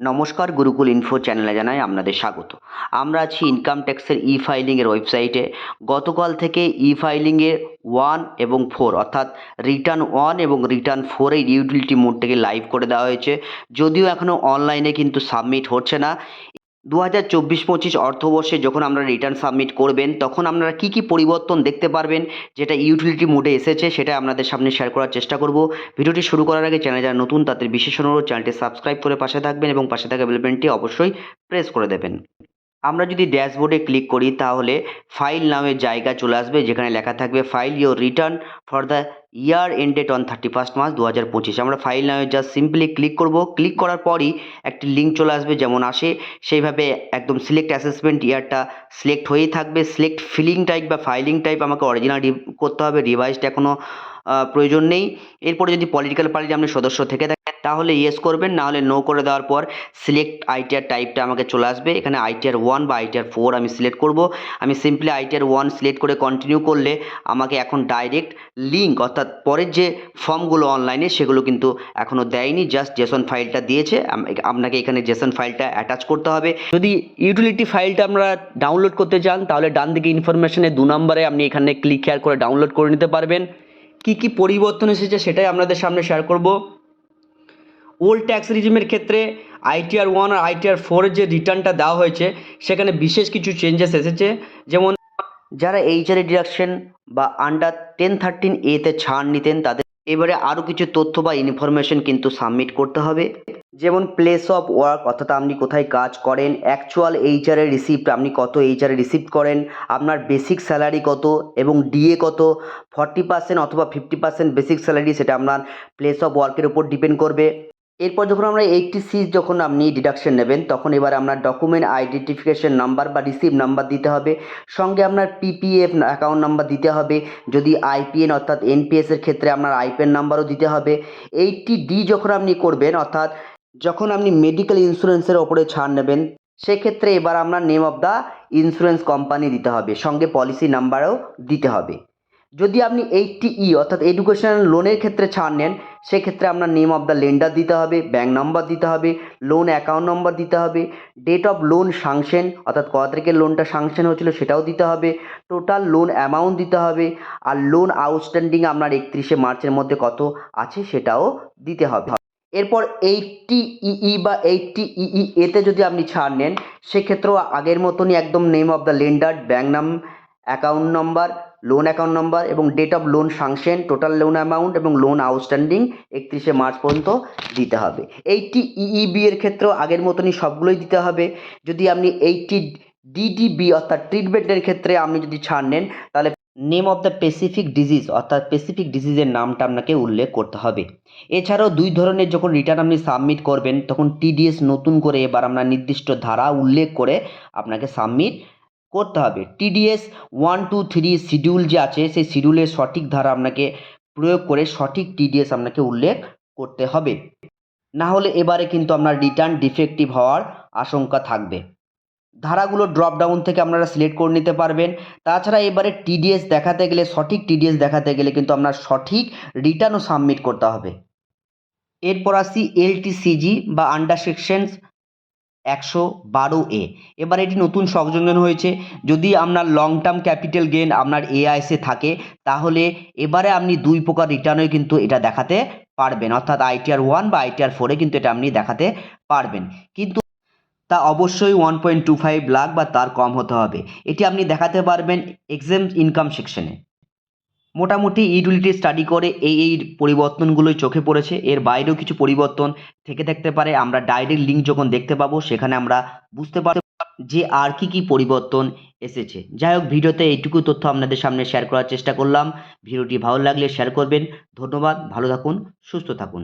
নমস্কার, গুরুকুল ইনফো চ্যানেলে জানাই আপনাদের স্বাগত। আমরা আছি ইনকাম ট্যাক্সের ই ফাইলিংয়ের ওয়েবসাইটে গতকাল থেকে ই ফাইলিংয়ের ওয়ান এবং ফোর অর্থাৎ রিটার্ন ওয়ান এবং রিটার্ন ফোর এই ইউটিলিটি মোডটাকে লাইভ করে দেওয়া হয়েছে। যদিও এখনও অনলাইনে কিন্তু সাবমিট হচ্ছে না। দু হাজার চব্বিশ পঁচিশ অর্থবর্ষে যখন আপনারা রিটার্ন সাবমিট করবেন, তখন আপনারা কি কি পরিবর্তন দেখতে পারবেন, যেটা ইউটিলিটি মোডে এসেছে, সেটা আপনাদের সামনে শেয়ার করার চেষ্টা করব। ভিডিওটি শুরু করার আগে চ্যানেল যারা নতুন, তাদের বিশেষ অনুরোধ চ্যানেলটি সাবস্ক্রাইব করে পাশে থাকবেন এবং পাশে থাকা বেলবেনটি অবশ্যই প্রেস করে দেবেন। আমরা যদি ড্যাশবোর্ডে ক্লিক করি তাহলে ফাইল নামের জায়গা চলে আসবে, যেখানে লেখা থাকবে file your return for the year ended on thirty first March দু হাজার পঁচিশ আমরা ফাইল নামে জাস্ট সিম্পলি ক্লিক করব। ক্লিক করার পরই একটি লিঙ্ক চলে আসবে, যেমন আসে। সেইভাবে একদম সিলেক্ট অ্যাসেসমেন্ট ইয়ারটা সিলেক্ট হয়েই থাকবে। সিলেক্ট ফিলিং টাইপ বা ফাইলিং টাইপ আমাকে অরিজিনাল করতে হবে। রিভাইসড এখনও প্রয়োজন নেই। এরপরে যদি পলিটিক্যাল পার্টির আপনি সদস্য থেকে তাহলে ইয়েস করবেন না হলে নো করে দেওয়ার পর সিলেক্ট আইটিআর টাইপটা আমাকে চলে আসবে। এখানে আইটিআর ওয়ান বা আইটিআর ফোর আমি সিলেক্ট করব। আমি সিম্পলি আইটিআর ওয়ান সিলেক্ট করে কন্টিনিউ করলে আমাকে এখন ডাইরেক্ট লিঙ্ক অর্থাৎ পরের যে ফর্মগুলো অনলাইনে সেগুলো কিন্তু এখনও দেয়নি জাস্ট জেসন ফাইলটা দিয়েছে। আপনাকে এখানে জেসন ফাইলটা অ্যাটাচ করতে হবে। যদি ইউটিলিটি ফাইলটা আমরা ডাউনলোড করতে চান, তাহলে ডান দিকে ইনফরমেশনে দু নম্বরে আপনি এখানে ক্লিক হেয়ার করে ডাউনলোড করে নিতে পারবেন। কি কি পরিবর্তন এসেছে সেটাই আপনাদের সামনে শেয়ার করব। ওল্ড ট্যাক্স রিজিমের ক্ষেত্রে আইটিআর ওয়ান আর আইটিআর ফোরের যে রিটার্নটা দেওয়া হয়েছে, সেখানে বিশেষ কিছু চেঞ্জেস এসেছে। যেমন যারা এইচআরএ ডিডাকশন বা আন্ডার টেন থার্টিন এতে ছাড় নিতেন, তাদের এবারে আরও কিছু তথ্য বা ইনফরমেশন কিন্তু সাবমিট করতে হবে। যেমন প্লেস অফ ওয়ার্ক অর্থাৎ আপনি কোথায় কাজ করেন অ্যাকচুয়াল এইচআরএ রিসিপ্ট আপনি কত এইচআরএ রিসিভ করেন, আপনার বেসিক স্যালারি কত এবং ডিএ কত ফর্টি পার্সেন্ট অথবা ফিফটি পার্সেন্ট বেসিক স্যালারি সেটা আপনার প্লেস অফ ওয়ার্কের উপর ডিপেন্ড করবে। এরপর যখন আমরা এইটটি সি যখন আপনি ডিডাকশন নেবেন, তখন এবার আপনার ডকুমেন্ট আইডেন্টিফিকেশন নাম্বার বা রিসিভ নাম্বার দিতে হবে। সঙ্গে আপনার পিপিএফ অ্যাকাউন্ট নাম্বার দিতে হবে। যদি আইপিএন অর্থাৎ এনপিএসের ক্ষেত্রে আপনার আইপিএন নাম্বারও দিতে হবে। এইটটি ডি যখন আপনি করবেন, অর্থাৎ যখন আপনি মেডিকেল ইন্স্যুরেন্সের ওপরে ছাড় নেবেন, সেক্ষেত্রে এবার আপনার name of the insurance company দিতে হবে। সঙ্গে পলিসি নাম্বারও দিতে হবে। যদি আপনি এইটটি ই অর্থাৎ এডুকেশনাল লোনের ক্ষেত্রে ছাড় নেন, সেক্ষেত্রে আপনার নেম অফ দ্য লেন্ডার দিতে হবে ব্যাঙ্ক নাম্বার দিতে হবে লোন অ্যাকাউন্ট নম্বর দিতে হবে ডেট অফ লোন সাংশন অর্থাৎ কত তারিখে লোনটা সাংশন হয়েছিল সেটাও দিতে হবে টোটাল লোন অ্যামাউন্ট দিতে হবে, আর লোন আউটস্ট্যান্ডিং আপনার একত্রিশে মার্চের মধ্যে কত আছে সেটাও দিতে হবে। এরপর এইটটি ইই বা এইটটি ইই এতে যদি আপনি ছাড় নেন, সেক্ষেত্রেও আগের মতনই একদম name of the lender bank নাম account number loan account number এবং date of loan sanction total loan amount এবং লোন আউটস্ট্যান্ডিং একত্রিশে মার্চ পর্যন্ত দিতে হবে। এইটটি ইইবি এর ক্ষেত্রেও আগের মতনই সবগুলোই দিতে হবে। যদি আপনি এইটটি ডিডিবি অর্থাৎ ট্রিটমেন্টের ক্ষেত্রে আপনি যদি ছাড় নেন, তাহলে name of the specific disease অর্থাৎ স্পেসিফিক ডিজিজের নামটা আপনাকে উল্লেখ করতে হবে। এছাড়াও দুই ধরনের যখন রিটার্ন আপনি সাবমিট করবেন, তখন টিডিএস নতুন করে এবার আপনার নির্দিষ্ট ধারা উল্লেখ করে আপনাকে সাবমিট করতে হবে। TDS one two three schedule যে আছে, সেই শিডিউলের সঠিক ধারা আপনাকে প্রয়োগ করে সঠিক টিডিএস আপনাকে উল্লেখ করতে হবে। না হলে এবারে কিন্তু আপনার রিটার্ন ডিফেক্টিভ হওয়ার আশঙ্কা থাকবে। ধারাগুলো ড্রপ ডাউন থেকে আপনারা সিলেক্ট করে নিতে পারবেন। তাছাড়া এবারে টিডিএস দেখাতে গেলে, সঠিক টিডিএস দেখাতে গেলে কিন্তু আপনার সঠিক রিটার্নও সাবমিট করতে হবে। এরপর আসি এলটিসিজি বা আন্ডার সেকশনস একশো বারো এ। এবার এটি নতুন সংযোজন হয়েছে। যদি আপনার লং টার্ম ক্যাপিটাল গেন আপনার এআইএসে থাকে, তাহলে এবারে আপনি দুই প্রকার রিটার্নই কিন্তু এটা দেখাতে পারবেন। অর্থাৎ আইটিআর ওয়ান বা আইটিআর ফোরে কিন্তু এটা আপনি দেখাতে পারবেন। কিন্তু তা অবশ্যই one point two five lakh বা তার কম হতে হবে। এটি আপনি দেখাতে পারবেন এক্সাম ইনকাম সেকশনে মোটামুটি ইউটিলিটি স্টাডি করে এই এই পরিবর্তনগুলোই চোখে পড়েছে। এর বাইরেও কিছু পরিবর্তন থেকে থাকতে পারে। আমরা ডাইরেক্ট লিঙ্ক যখন দেখতে পাবো, সেখানে আমরা বুঝতে পারব যে আর কি কি পরিবর্তন এসেছে। যাই হোক, ভিডিওতে এইটুকু তথ্য আপনাদের সামনে শেয়ার করার চেষ্টা করলাম। ভিডিওটি ভালো লাগলে শেয়ার করবেন। ধন্যবাদ, ভালো থাকুন, সুস্থ থাকুন।